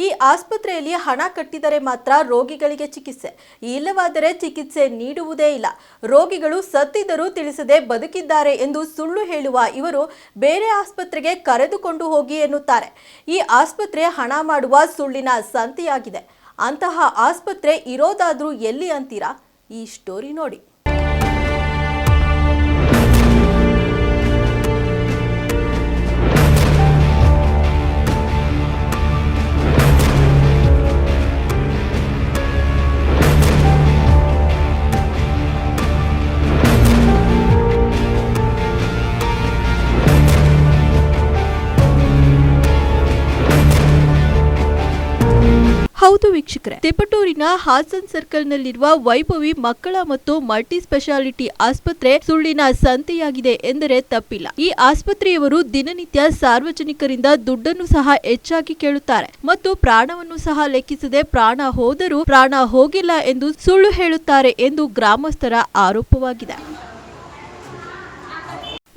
ಈ ಆಸ್ಪತ್ರೆಯಲ್ಲಿ ಹಣ ಕಟ್ಟಿದರೆ ಮಾತ್ರ ರೋಗಿಗಳಿಗೆ ಚಿಕಿತ್ಸೆ. ಇಲ್ಲವಾದರೆ ಚಿಕಿತ್ಸೆ ನೀಡುವುದೇ ಇಲ್ಲ. ರೋಗಿಗಳು ಸತ್ತಿದ್ದರೂ ತಿಳಿಸದೆ ಬದುಕಿದ್ದಾರೆ ಎಂದು ಸುಳ್ಳು ಹೇಳುವ ಇವರು ಬೇರೆ ಆಸ್ಪತ್ರೆಗೆ ಕರೆದುಕೊಂಡು ಹೋಗಿ ಎನ್ನುತ್ತಾರೆ. ಈ ಆಸ್ಪತ್ರೆ ಹಣ ಮಾಡುವ ಸುಳ್ಳಿನ ಸಂತೆಯಾಗಿದೆ. ಅಂತಹ ಆಸ್ಪತ್ರೆ ಇರೋದಾದ್ರೂ ಎಲ್ಲಿ ಅಂತೀರಾ? ಈ ಸ್ಟೋರಿ ನೋಡಿ. ಹೌದು ವೀಕ್ಷಕರೇ. ತಿಪಟೂರಿನ ಹಾಸನ್ ಸರ್ಕಲ್ನಲ್ಲಿರುವ ವೈಭವಿ ಮಕ್ಕಳ ಮತ್ತು ಮಲ್ಟಿ ಸ್ಪೆಷಾಲಿಟಿ ಆಸ್ಪತ್ರೆ ಸುಳ್ಳಿನ ಸಂತೆಯಾಗಿದೆ ಎಂದರೆ ತಪ್ಪಿಲ್ಲ. ಈ ಆಸ್ಪತ್ರೆಯವರು ದಿನನಿತ್ಯ ಸಾರ್ವಜನಿಕರಿಂದ ದುಡ್ಡನ್ನು ಸಹ ಹೆಚ್ಚಾಗಿ ಕೇಳುತ್ತಾರೆ ಮತ್ತು ಪ್ರಾಣವನ್ನು ಸಹ ಲೆಕ್ಕಿಸದೆ ಪ್ರಾಣ ಹೋದರೂ ಪ್ರಾಣ ಹೋಗಿಲ್ಲ ಎಂದು ಸುಳ್ಳು ಹೇಳುತ್ತಾರೆ ಎಂದು ಗ್ರಾಮಸ್ಥರ ಆರೋಪವಾಗಿದೆ.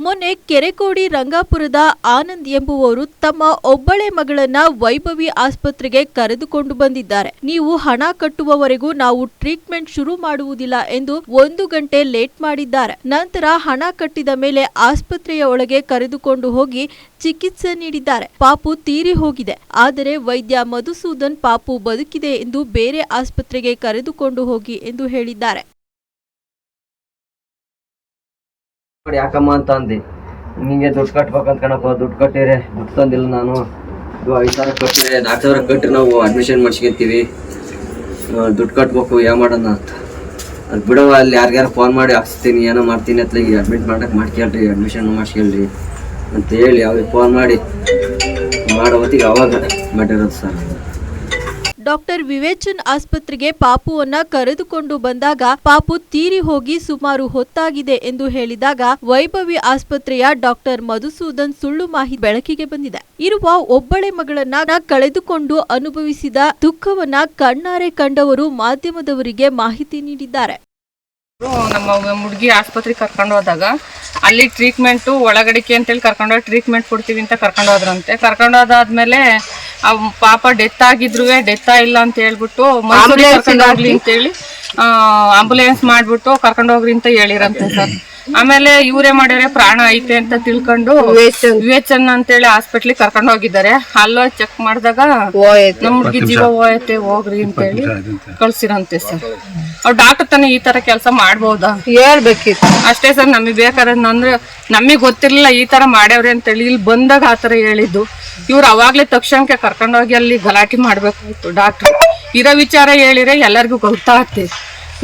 ಮೊನ್ನೆ ಕೆರೆಕೋಡಿ ರಂಗಾಪುರದ ಆನಂದ್ ಎಂಬುವವರು ತಮ್ಮ ಒಬ್ಬಳೆ ಮಗಳನ್ನ ವೈಭವಿ ಆಸ್ಪತ್ರೆಗೆ ಕರೆದುಕೊಂಡು ಬಂದಿದ್ದಾರೆ. ನೀವು ಹಣ ಕಟ್ಟುವವರೆಗೂ ನಾವು ಟ್ರೀಟ್ಮೆಂಟ್ ಶುರು ಮಾಡುವುದಿಲ್ಲ ಎಂದು ಒಂದು ಗಂಟೆ ಲೇಟ್ ಮಾಡಿದ್ದಾರೆ. ನಂತರ ಹಣ ಕಟ್ಟಿದ ಮೇಲೆ ಆಸ್ಪತ್ರೆಯ ಒಳಗೆ ಕರೆದುಕೊಂಡು ಹೋಗಿ ಚಿಕಿತ್ಸೆ ನೀಡಿದ್ದಾರೆ. ಪಾಪು ತೀರಿ ಹೋಗಿದೆ. ಆದರೆ ವೈದ್ಯ ಮಧುಸೂದನ್ ಪಾಪು ಬದುಕಿದೆ ಎಂದು ಬೇರೆ ಆಸ್ಪತ್ರೆಗೆ ಕರೆದುಕೊಂಡು ಹೋಗಿ ಎಂದು ಹೇಳಿದ್ದಾರೆ. ನೋಡಿ ಯಾಕಮ್ಮ ಅಂತ ಅಂದಿ. ನಿಂಗೆ ದುಡ್ಡು ಕಟ್ಬೇಕಂತ ಕಣಪ್ಪ, ದುಡ್ಡು ಕಟ್ಟಿರೆ ದುಡ್ಡು ತಂದಿಲ್ಲ ನಾನು. ಐದು ಸಾವಿರ ಕಟ್ಟಿದ್ರೆ ನಾಲ್ಕು ಸಾವಿರ ಕಟ್ಟಿ ನಾವು ಅಡ್ಮಿಷನ್ ಮಾಡಿಸ್ಕೊಂತೀವಿ. ದುಡ್ಡು ಕಟ್ಬೇಕು ಯಾವ ಮಾಡೋಣ ಅಂತ. ಅದು ಬಿಡವ ಅಲ್ಲಿ ಯಾರಿಗಾರು ಫೋನ್ ಮಾಡಿ, ಹಾಕ್ಸ್ತೀನಿ, ಏನೋ ಮಾಡ್ತೀನಿ ಅತ್ಲ ಈಗ ಅಡ್ಮಿಟ್ ಮಾಡೋಕೆ ಮಾಡ್ಕೇಳ್ರಿ ಅಡ್ಮಿಷನ್ ಮಾಡಿಸ್ಕೇಳ್ರಿ ಅಂತ ಹೇಳಿ ಅವ್ರಿಗೆ ಫೋನ್ ಮಾಡಿ. ಮಾಡೋ ಹೊತ್ತಿಗೆ ಅವಾಗ ಮಾಡಿರೋದು ಸರ್ ಡಾಕ್ಟರ್ ವಿವೇಚನ್ ಆಸ್ಪತ್ರೆಗೆ ಪಾಪುವನ್ನ ಕರೆದುಕೊಂಡು ಬಂದಾಗ ಪಾಪು ತೀರಿ ಹೋಗಿ ಸುಮಾರು ಹೊತ್ತಾಗಿದೆ ಎಂದು ಹೇಳಿದಾಗ ವೈಭವಿ ಆಸ್ಪತ್ರೆಯ ಡಾಕ್ಟರ್ ಮಧುಸೂದನ್ ಸುಳ್ಳು ಮಾಹಿತಿ ಬೆಳಕಿಗೆ ಬಂದಿದೆ. ಇರುವ ಒಬ್ಬಳೆ ಮಗಳನ್ನ ಕಳೆದುಕೊಂಡು ಅನುಭವಿಸಿದ ದುಃಖವನ್ನ ಕಣ್ಣಾರೆ ಕಂಡವರು ಮಾಧ್ಯಮದವರಿಗೆ ಮಾಹಿತಿ ನೀಡಿದ್ದಾರೆ. ನಮ್ಮ ಹುಡುಗಿ ಆಸ್ಪತ್ರೆಗೆ ಕರ್ಕೊಂಡು ಹೋದಾಗ ಅಲ್ಲಿ ಟ್ರೀಟ್ಮೆಂಟು ಒಳಗಡಿಕೆ ಅಂತೇಳಿ ಕರ್ಕೊಂಡೋಗಿ ಟ್ರೀಟ್ಮೆಂಟ್ ಕೊಡ್ತೀವಿ ಅಂತ ಕರ್ಕೊಂಡು ಹೋದ್ರಂತೆ. ಅವ್ ಪಾಪ ಡೆತ್ ಆಗಿದ್ರು ಡೆತ್ ಇಲ್ಲ ಅಂತ ಹೇಳ್ಬಿಟ್ಟು ಮೈಸೂರಿಗೆ ಕರ್ಕೊಂಡು ಹೋಗ್ಲಿ ಅಂತೇಳಿ ಆಂಬುಲೆನ್ಸ್ ಮಾಡ್ಬಿಟ್ಟು ಕರ್ಕೊಂಡು ಹೋಗ್ರಿ ಅಂತ ಹೇಳಿರಂತೆ ಸರ್. ಆಮೇಲೆ ಇವರೇ ಮಾಡ್ಯಾರೆ ಪ್ರಾಣ ಐತೆ ಅಂತ ತಿಳ್ಕೊಂಡು ವಿವೇಚನ್. ಅಂತೇಳಿ ಹಾಸ್ಪಿಟ್ಲಿಗೆ ಕರ್ಕೊಂಡು ಹೋಗಿದ್ದಾರೆ. ಅಲ್ಲೋ ಚೆಕ್ ಮಾಡಿದಾಗ ನಮ್ಮ ಹುಡುಗಿ ಜೀವ ಹೋಯತೆ ಹೋಗ್ರಿ ಅಂತ. ಹೇಳಿ ಕಳ್ಸಿರಂತೆ ಸರ್. ಅವ್ರ ಡಾಕ್ಟರ್ ತಾನೇ ಈ ತರ ಕೆಲಸ ಮಾಡ್ಬೋದಾ? ಹೇಳ್ಬೇಕಿತ್ತು. ಅಷ್ಟೇ ಸರ್ ನಮಗೆ ಬೇಕಾದ್ರೆ ಅಂದ್ರೆ ನಮಗೆ ಗೊತ್ತಿರ್ಲಿಲ್ಲ ಈ ತರ ಮಾಡ್ಯಾವ್ರೆ ಅಂತೇಳಿ ಇಲ್ಲಿ ಬಂದಾಗ ಆ ತರ ಹೇಳಿದ್ದು. ಇವ್ರು ಅವಾಗ್ಲೇ ತಕ್ಷಣಕ್ಕೆ ಕರ್ಕೊಂಡೋಗಿ ಅಲ್ಲಿ ಗಲಾಟೆ ಮಾಡ್ಬೇಕಾಯ್ತು ಡಾಕ್ಟರ್. ಇರೋ ವಿಚಾರ ಹೇಳಿದ್ರೆ ಎಲ್ಲರಿಗೂ ಗೊತ್ತಾಗ್ತಿ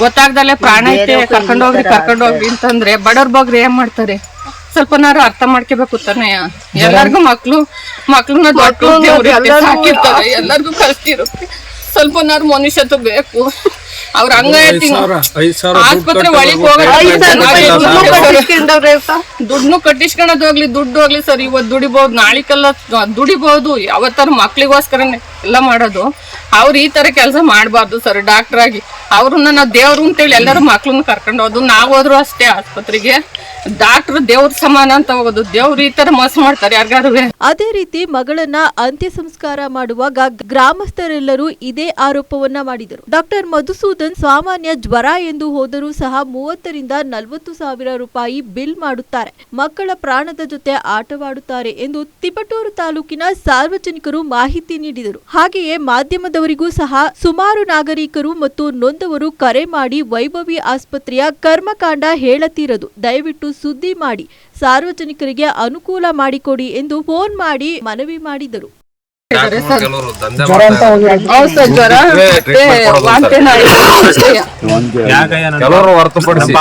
ಗೊತ್ತಾಗ್ದಲ್ಲೇ ಪ್ರಾಣ ಐತೆ ಕರ್ಕೊಂಡೋಗ್ರಿ ಕರ್ಕೊಂಡೋಗ್ರಿ ಅಂತಂದ್ರೆ ಬಡವ್ರ ಬಗ್ರಿ ಏನ್ ಮಾಡ್ತಾರೆ? ಸ್ವಲ್ಪನಾರು ಅರ್ಥ ಮಾಡ್ಕೋಬೇಕು ತಾನೆ. ಎಲ್ಲಾರ್ಗು ಮಕ್ಳು ಮಕ್ಳನ್ನ ದೊಡ್ಡ ಎಲ್ಲಾರ್ಗು ಕಲ್ತಿರು ಸ್ವಲ್ಪನಾರು ಮನುಷ್ಯತ್ವ ಬೇಕು. ಅವ್ರ ಹಂಗ ಆಸ್ಪತ್ರೆ ಒಳಗೆ ದುಡ್ಡು ಕಟ್ಟಿಸ್ಕೊಳೋದು ಹೋಗ್ಲಿ ದುಡ್ಡು ಹೋಗ್ಲಿ ಸರ್. ಇವತ್ತು ದುಡಿಬಹುದು ನಾಳಿಕೆಲ್ಲ ದುಡಿಬಹುದು ಯಾವತ್ತಾರ ಮಕ್ಳಿಗೋಸ್ಕರನೇ ಎಲ್ಲ ಮಾಡೋದು. ಅವ್ರ ಈ ತರ ಕೆಲಸ ಮಾಡಬಾರ್ದು ಸರ್ ಡಾಕ್ಟರ್ ಆಗಿ ಅವ್ರನ್ನ ನಾವು ದೇವ್ರು ಅಂತೇಳಿ ಎಲ್ಲರೂ ಮಕ್ಳನ್ನ ಕರ್ಕೊಂಡು ಹೋದ್ರು ನಾವು ಹೋದ್ರು ಅಷ್ಟೇ ಆಸ್ಪತ್ರೆಗೆ. ಡಾಕ್ಟರ್ ದೇವ್ರ ಸಮಾನ ಅಂತ ಹೋಗೋದು. ದೇವ್ರು ಈ ತರ ಮೋಸ ಮಾಡ್ತಾರೆ ಯಾರಿಗಾದ್ರು. ಅದೇ ರೀತಿ ಮಗಳನ್ನ ಅಂತ್ಯ ಸಂಸ್ಕಾರ ಮಾಡುವಾಗ ಗ್ರಾಮಸ್ಥರೆಲ್ಲರೂ ಇದೇ ಆರೋಪವನ್ನ ಮಾಡಿದರು. ಡಾಕ್ಟರ್ ಮಧುಸೂದನ್ ಸಾಮಾನ್ಯ ಜ್ವರ ಎಂದು ಹೋದರೂ ಸಹ ಮೂವತ್ತರಿಂದ ನಲವತ್ತು ಸಾವಿರ ರೂಪಾಯಿ ಬಿಲ್ ಮಾಡುತ್ತಾರೆ. ಮಕ್ಕಳ ಪ್ರಾಣದ ಜೊತೆ ಆಟವಾಡುತ್ತಾರೆ ಎಂದು ತಿಪಟೂರು ತಾಲೂಕಿನ ಸಾರ್ವಜನಿಕರು ಮಾಹಿತಿ ನೀಡಿದರು. ಹಾಗೆಯೇ ಮಾಧ್ಯಮದವರಿಗೂ ಸಹ ಸುಮಾರು ನಾಗರಿಕರು ಮತ್ತು ನೊಂದವರು ಕರೆ ಮಾಡಿ ವೈಭವಿ ಆಸ್ಪತ್ರೆಯ ಕರ್ಮಕಾಂಡ ಹೇಳತೀರದು. ದಯವಿಟ್ಟು ಸುದ್ದಿ ಮಾಡಿ ಸಾರ್ವಜನಿಕರಿಗೆ ಅನುಕೂಲ ಮಾಡಿಕೊಡಿ ಎಂದು ಫೋನ್ ಮಾಡಿ ಮನವಿ ಮಾಡಿದರು. ಕೆಲವರು ಹೊರತುಪಡಿಸಿ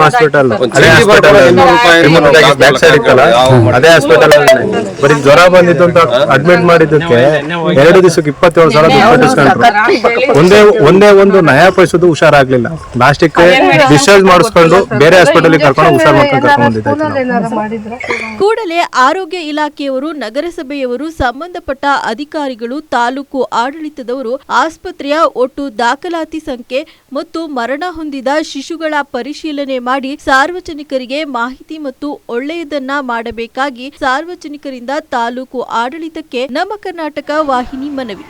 ಹಾಸ್ಪಿಟಲ್ ಅದೇ ಬರೀ ಜ್ವರ ಬಂದಿತ್ತು ಅಂತ ಅಡ್ಮಿಟ್ ಮಾಡಿದ್ದಕ್ಕೆ ಎರಡು ದಿವಸಕ್ಕೆ ಇಪ್ಪತ್ತೇಳು ಸಾವಿರ ದುಡ್ಡು ಕಟ್ಟಿಸ್ಕೊಂಡ್ರು ಒಂದೇ ಒಂದೇ ಒಂದು ನಯಾ ಪೈಸದು ಹುಷಾರಾಗ್ಲಿಲ್ಲ. ಲಾಸ್ಟಿಕ್ ಡಿಸ್ಚಾರ್ಜ್ ಮಾಡಿಸ್ಕೊಂಡು ಬೇರೆ ಹಾಸ್ಪಿಟಲ್ ಕರ್ಕೊಂಡು ಹುಷಾರ್ ಮಾಡ್ಕೊಂಡು ಕರ್ಕೊಂಡು. ಕೂಡಲೇ ಆರೋಗ್ಯ ಇಲಾಖೆಯವರು ನಗರಸಭೆಯವರು ಸಂಬಂಧಪಟ್ಟ ಅಧಿಕಾರಿಗಳು ತಾಲೂಕು ಆಡಳಿತದವರು ಆಸ್ಪತ್ರೆಯ ಒಟ್ಟು ದಾಖಲಾತಿ ಸಂಖ್ಯೆ ಮತ್ತು ಮರಣ ಹೊಂದಿದ ಶಿಶುಗಳ ಪರಿಶೀಲನೆ ಮಾಡಿ ಸಾರ್ವಜನಿಕರಿಗೆ ಮಾಹಿತಿ ಮತ್ತು ಒಳ್ಳೆಯದನ್ನ ಮಾಡಬೇಕಾಗಿ ಸಾರ್ವಜನಿಕರಿಂದ ತಾಲೂಕು ಆಡಳಿತಕ್ಕೆ ನಮ್ಮ ಕರ್ನಾಟಕ ವಾಹಿನಿ ಮನವಿ.